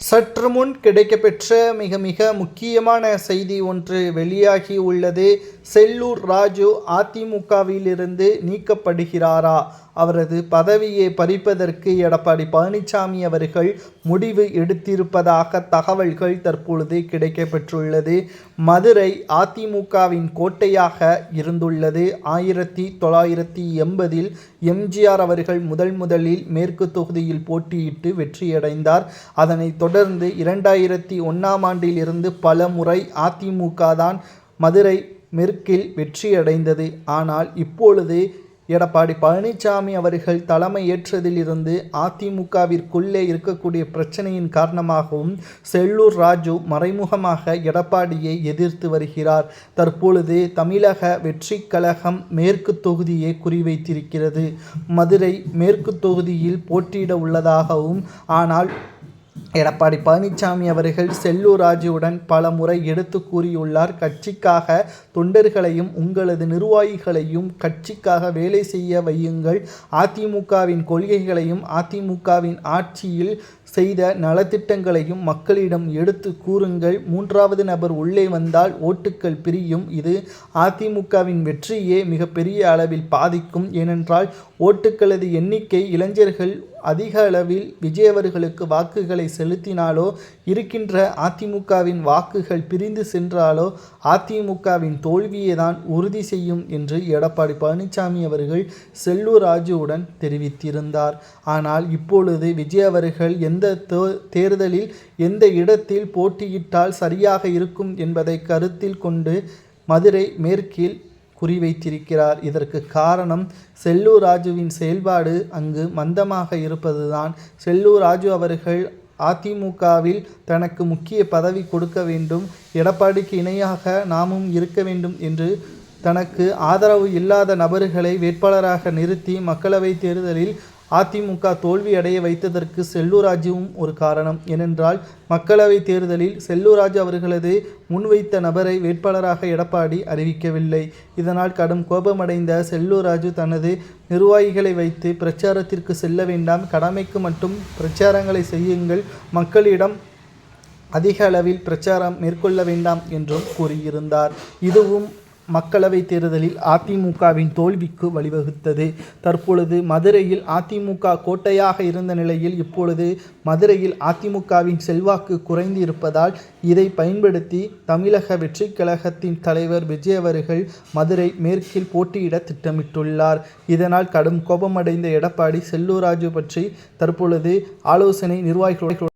சற்று முன் கிடைக்கப்பெற்ற மிக மிக முக்கியமான செய்தி ஒன்று வெளியாகி உள்ளது. செல்லூர் ராஜு அதிமுகவிலிருந்து நீக்கப்படுகிறாரா? அவரது பதவியை பறிப்பதற்கு எடப்பாடி பழனிசாமி அவர்கள் முடிவு எடுத்திருப்பதாக தகவல்கள் தற்பொழுது கிடைக்கப்பெற்றுள்ளது. மதுரை அதிமுகவின் கோட்டையாக இருந்துள்ளது. ஆயிரத்தி தொள்ளாயிரத்தி எண்பதில் எம்ஜிஆர் அவர்கள் முதல் முதலில் மேற்கு தொகுதியில் போட்டியிட்டு வெற்றியடைந்தார். அதனைத் தொடர்ந்து இரண்டாயிரத்தி ஒன்றாம் ஆண்டில் இருந்து பல முறை அதிமுக தான் மதுரை மேற்கில் வெற்றியடைந்தது. ஆனால் இப்பொழுது எடப்பாடி பழனிசாமி அவர்கள் தலைமை ஏற்றதிலிருந்து அதிமுகவிற்குள்ளே இருக்கக்கூடிய பிரச்சனையின் காரணமாகவும் செல்லூர் ராஜு மறைமுகமாக எடப்பாடியை எதிர்த்து வருகிறார். தற்பொழுது தமிழக வெற்றி கழகம் மேற்கு தொகுதியை குறிவைத்திருக்கிறது. மதுரை மேற்கு தொகுதியில் போட்டியிட உள்ளதாகவும் ஆனால் எடப்பாடி பழனிசாமி அவர்கள் செல்லூர் ராஜுவுடன் பல முறை எடுத்து கூறியுள்ளார். கட்சிக்காக தொண்டர்களையும் உங்களது நிர்வாகிகளையும் கட்சிக்காக வேலை செய்ய வையுங்கள். அதிமுகவின் கொள்கைகளையும் அதிமுகவின் ஆட்சியில் செய்த நலத்திட்டங்களையும் மக்களிடம் எடுத்து கூறுங்கள். மூன்றாவது நபர் உள்ளே வந்தால் ஓட்டுக்கள் பிரியும். இது அதிமுகவின் வெற்றியே மிகப்பெரிய அளவில் பாதிக்கும். ஏனென்றால் ஓட்டுக்களது எண்ணிக்கை இளைஞர்கள் அதிக அளவில் விஜயவர்களுக்கு வாக்குகளை செலுத்தினாலோ இருக்கின்ற அதிமுகவின் வாக்குகள் பிரிந்து சென்றாலோ அதிமுகவின் தோல்வியை தான் உறுதி செய்யும் என்று எடப்பாடி பழனிசாமி அவர்கள் செல்லூர் ராஜுவுடன் தெரிவித்திருந்தார். ஆனால் இப்பொழுது விஜய் அவர்கள் எந்த எந்த தேர்தலில் எந்த இடத்தில் போட்டியிட்டால் சரியாக இருக்கும் என்பதை கருத்தில் கொண்டு மதுரை மேற்கில் குறிவைத்திருக்கிறார். இதற்கு காரணம் செல்லூர் ராஜுவின் செயல்பாடு அங்கு மந்தமாக இருப்பதுதான். செல்லூர் ராஜு அவர்கள் அதிமுகவில் தனக்கு முக்கிய பதவி கொடுக்க வேண்டும். எடப்பாடிக்கு இணையாக நாமும் இருக்க வேண்டும் என்று தனக்கு ஆதரவு இல்லாத நபர்களை வேட்பாளராக நிறுத்தி மக்களவைத் தேர்தலில் அதிமுக தோல்வி அடைய வைத்ததற்கு செல்லூராஜுவும் ஒரு காரணம். ஏனென்றால் மக்களவைத் தேர்தலில் செல்லூராஜ் அவர்களது முன்வைத்த நபரை வேட்பாளராக எடப்பாடி அறிவிக்கவில்லை. இதனால் கடும் கோபமடைந்த செல்லூராஜு தனது நிர்வாகிகளை வைத்து பிரச்சாரத்திற்கு செல்ல வேண்டாம். கடமைக்கு மட்டும் பிரச்சாரங்களை செய்யுங்கள். மக்களிடம் அதிக அளவில் பிரச்சாரம் மேற்கொள்ள வேண்டாம் என்றும் கூறியிருந்தார். இதுவும் மக்களவைத் தேர்தலில் அதிமுகவின் தோல்விக்கு வழிவகுத்தது. தற்பொழுது மதுரையில் அதிமுக கோட்டையாக இருந்த நிலையில் இப்பொழுது மதுரையில் அதிமுகவின் செல்வாக்கு குறைந்து இருப்பதால் இதை பயன்படுத்தி தமிழக வெற்றி கழகத்தின் தலைவர் விஜய் அவர்கள் மதுரை மேற்கில் போட்டியிட திட்டமிட்டுள்ளார். இதனால் கடும் கோபமடைந்த எடப்பாடி செல்லூராஜு பற்றி தற்பொழுது ஆலோசனை நிர்வாகிகளுடன்